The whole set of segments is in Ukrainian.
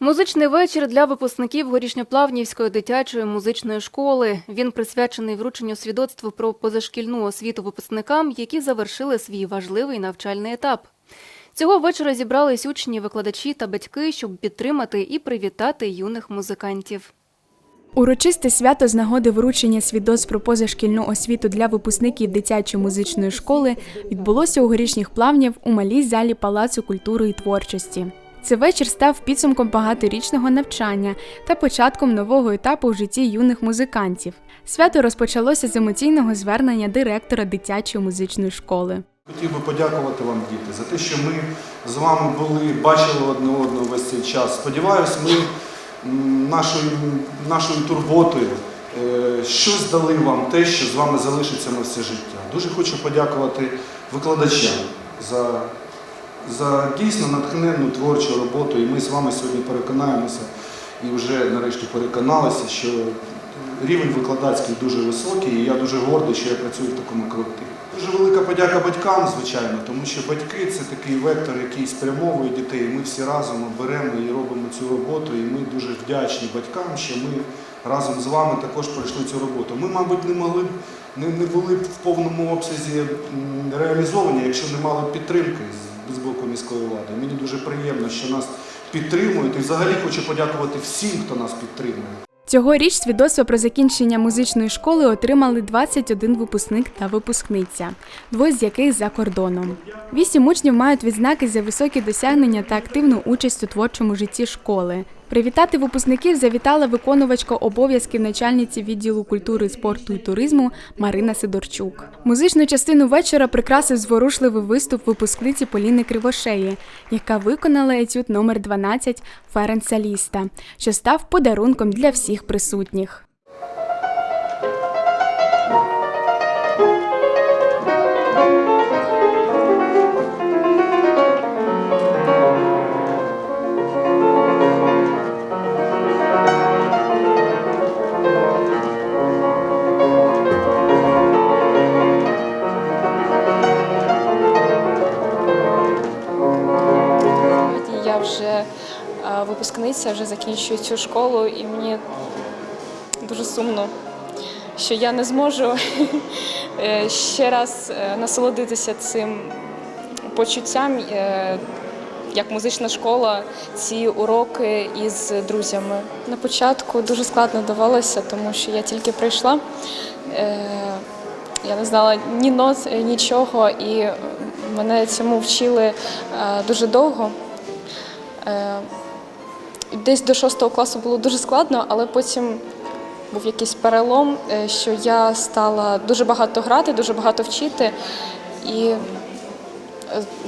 Музичний вечір для випускників Горішньоплавнівської дитячої музичної школи. Він присвячений врученню свідоцтв про позашкільну освіту випускникам, які завершили свій важливий навчальний етап. Цього вечора зібрались учні, викладачі та батьки, щоб підтримати і привітати юних музикантів. Урочисте свято з нагоди вручення свідоцтв про позашкільну освіту для випускників дитячої музичної школи відбулося у горішніх плавнів у малій залі Палацу культури і творчості. Цей вечір став підсумком багаторічного навчання та початком нового етапу в житті юних музикантів. Свято розпочалося з емоційного звернення директора дитячої музичної школи. Хотів би подякувати вам, діти, за те, що ми з вами були, бачили одне одного весь цей час. Сподіваюсь, ми нашою, нашою турботою е, щось дали вам те, що з вами залишиться на все життя. Дуже хочу подякувати викладачам за, за дійсно натхненну творчу роботу. І ми з вами сьогодні переконаємося і вже нарешті переконалися, що рівень викладацький дуже високий, і я дуже гордий, що я працюю в такому колективі. Дуже велика подяка батькам, звичайно, тому що батьки це такий вектор, який спрямовує дітей. Ми всі разом беремо і робимо цю роботу. І ми дуже вдячні батькам, що ми разом з вами також пройшли цю роботу. Ми, мабуть, не могли не, були б в повному обсязі реалізовані, якщо не мали підтримки з боку міської влади. Мені дуже приємно, що нас підтримують. І взагалі хочу подякувати всім, хто нас підтримує. Цьогоріч свідоцтво про закінчення музичної школи отримали 21 випускник та випускниця, двоє з яких за кордоном. Вісім учнів мають відзнаки за високі досягнення та активну участь у творчому житті школи. Привітати випускників завітала виконувачка обов'язків начальниці відділу культури, спорту і туризму Марина Сидорчук. Музичну частину вечора прикрасив зворушливий виступ випускниці Поліни Кривошеї, яка виконала етюд номер 12 Ференса Ліста, що став подарунком для всіх присутніх. Вже е, випускниця, вже закінчую цю школу, і мені дуже сумно, що я не зможу е, ще раз е, насолодитися цим почуттям, як музична школа, ці уроки із друзями. На початку дуже складно давалося, тому що я тільки прийшла. Я не знала ні нот, нічого, і мене цьому вчили дуже довго. Е, Десь до шостого класу було дуже складно, але потім був якийсь перелом, е, що я стала дуже багато грати, дуже багато вчити, і е,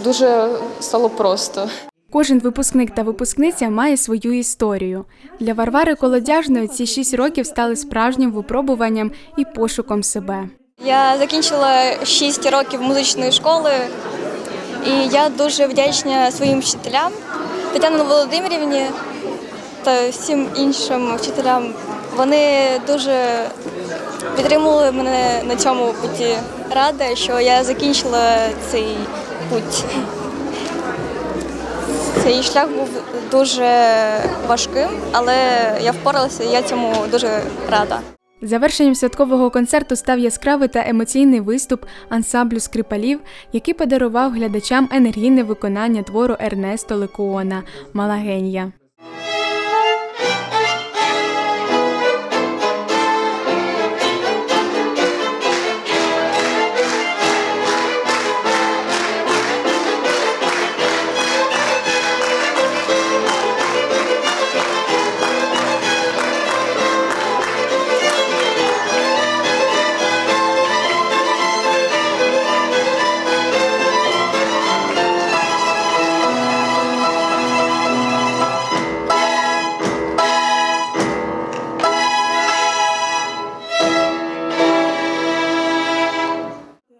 дуже стало просто. Кожен випускник та випускниця має свою історію. Для Варвари Колодяжної ці шість років стали справжнім випробуванням і пошуком себе. Я закінчила 6 років музичної школи, і я дуже вдячна своїм вчителям Тетяні Володимирівні та всім іншим вчителям. Вони дуже підтримували мене на цьому путі. Рада, що я закінчила цей путь. Цей шлях був дуже важким, але я впоралася, і я цьому дуже рада. Завершенням святкового концерту став яскравий та емоційний виступ ансамблю скрипалів, який подарував глядачам енергійне виконання твору Ернесто Лекуона Малагенія.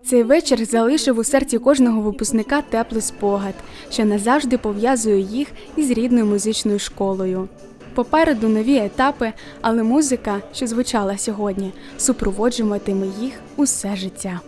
Цей вечір залишив у серці кожного випускника теплий спогад, що назавжди пов'язує їх із рідною музичною школою. Попереду нові етапи, але музика, що звучала сьогодні, супроводжуватиме їх усе життя.